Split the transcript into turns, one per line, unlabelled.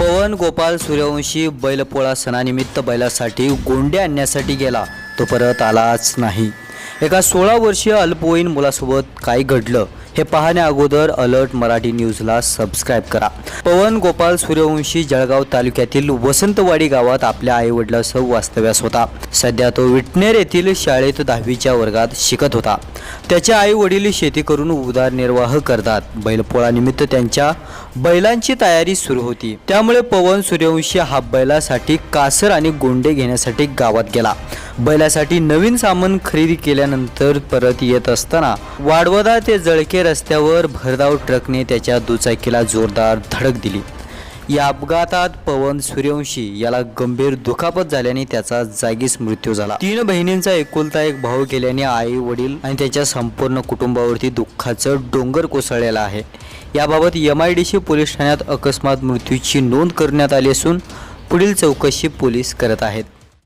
पवन गोपाल सूर्यवंशी बैलपोळा सणानिमित्त बैलासाठी गोंडे आणण्यासाठी गेला. तो परत आलाच नाही. एका सोळा वर्षीय अल्पवयीन मुलासोबत काय घडलं. हे पाहण्या अगोदर अलर्ट मराठी न्यूजला सबस्क्राईब करा. पवन गोपाल सूर्यवंशी जळगाव तालुक्यातील वसंतवाडी गावात आपल्या आईवडिलासह वास्तव्यास होता. सध्या तो विटनेर येथील शाळेत दहावीच्या वर्गात शिकत होता. त्याचे आई वडील शेती करून उदारनिर्वाह करतात. बैलपोळानिमित्त त्यांच्या बैलांची तयारी सुरू होती. त्यामुळे पवन सूर्यवंशी हा बैलासाठी कासर आणि गोंडे घेण्यासाठी गावात गेला. बैलासाठी नवीन सामान खरेदी केल्यानंतर परत येत असताना वाडवदा ते जळके रस्त्यावर भरधाव ट्रकने त्याच्या दुचाकीला जोरदार धडक दिली. या अपघातात पवन सूर्यवंशी याला गंभीर दुखापत झाल्याने त्याचा जागीच मृत्यू झाला. तीन बहिणींचा एकुलता एक भाऊ गेल्याने आई वडील आणि त्याच्या संपूर्ण कुटुंबावरती दुःखाचं डोंगर कोसळलेलं आहे. याबाबत M I D C police ठाण्यात अकस्मात मृत्यूची नोंद करण्यात आली असून पुढील चौकशी पोलीस करत आहेत.